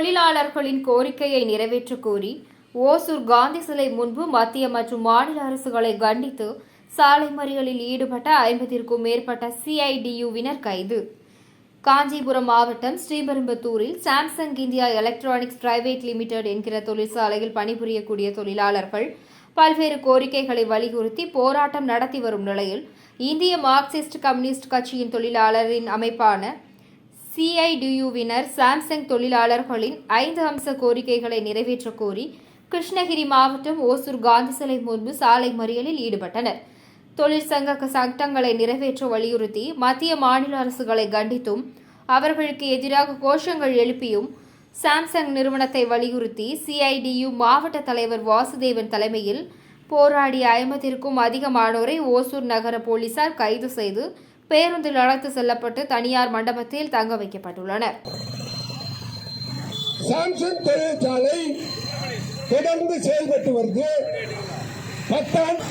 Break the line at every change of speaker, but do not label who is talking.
தொழிலாளர்களின் கோரிக்கையை நிறைவேற்ற கோரி ஓசூர் காந்தி சிலை முன்பு மத்திய மற்றும் மாநில அரசுகளை கண்டித்து சாலை மறியலில் ஈடுபட்ட ஐம்பதிற்கும் மேற்பட்ட சிஐடியுவினர் கைது. காஞ்சிபுரம் மாவட்டம் ஸ்ரீபெரும்புத்தூரில் Samsung India electronics private limited என்கிற தொழிற்சாலையில் பணிபுரியக்கூடிய தொழிலாளர்கள் பல்வேறு கோரிக்கைகளை வலியுறுத்தி போராட்டம் நடத்தி வரும் நிலையில் இந்திய மார்க்சிஸ்ட் கம்யூனிஸ்ட் கட்சியின் தொழிலாளரின் அமைப்பான சிஐடியுவினர் சாம்சங் தொழிலாளர்களின் ஐந்து அம்ச கோரிக்கைகளை நிறைவேற்ற கோரி கிருஷ்ணகிரி மாவட்டம் ஓசூர் காந்தி சிலை முன்பு சாலை மறியலில் ஈடுபட்டனர். தொழிற்சங்க சட்டங்களை நிறைவேற்ற வலியுறுத்தி மத்திய மாநில அரசுகளை கண்டித்தும் அவர்களுக்கு எதிராக கோஷங்கள் எழுப்பியும் சாம்சங் நிறுவனத்தை வலியுறுத்தி சிஐடியு மாவட்ட தலைவர் வாசுதேவன் தலைமையில் போராடிய ஐம்பதிற்கும் அதிகமானோரை ஓசூர் நகர போலீசார் கைது செய்து பேருந்தில் அழைத்து செல்லப்பட்டு தனியார் மண்டபத்தில் தங்க வைக்கப்பட்டுள்ளனர்.
சாம்சங் தொழிற்சாலை தொடர்ந்து செயல்பட்டு வருது. பத்தாண்டு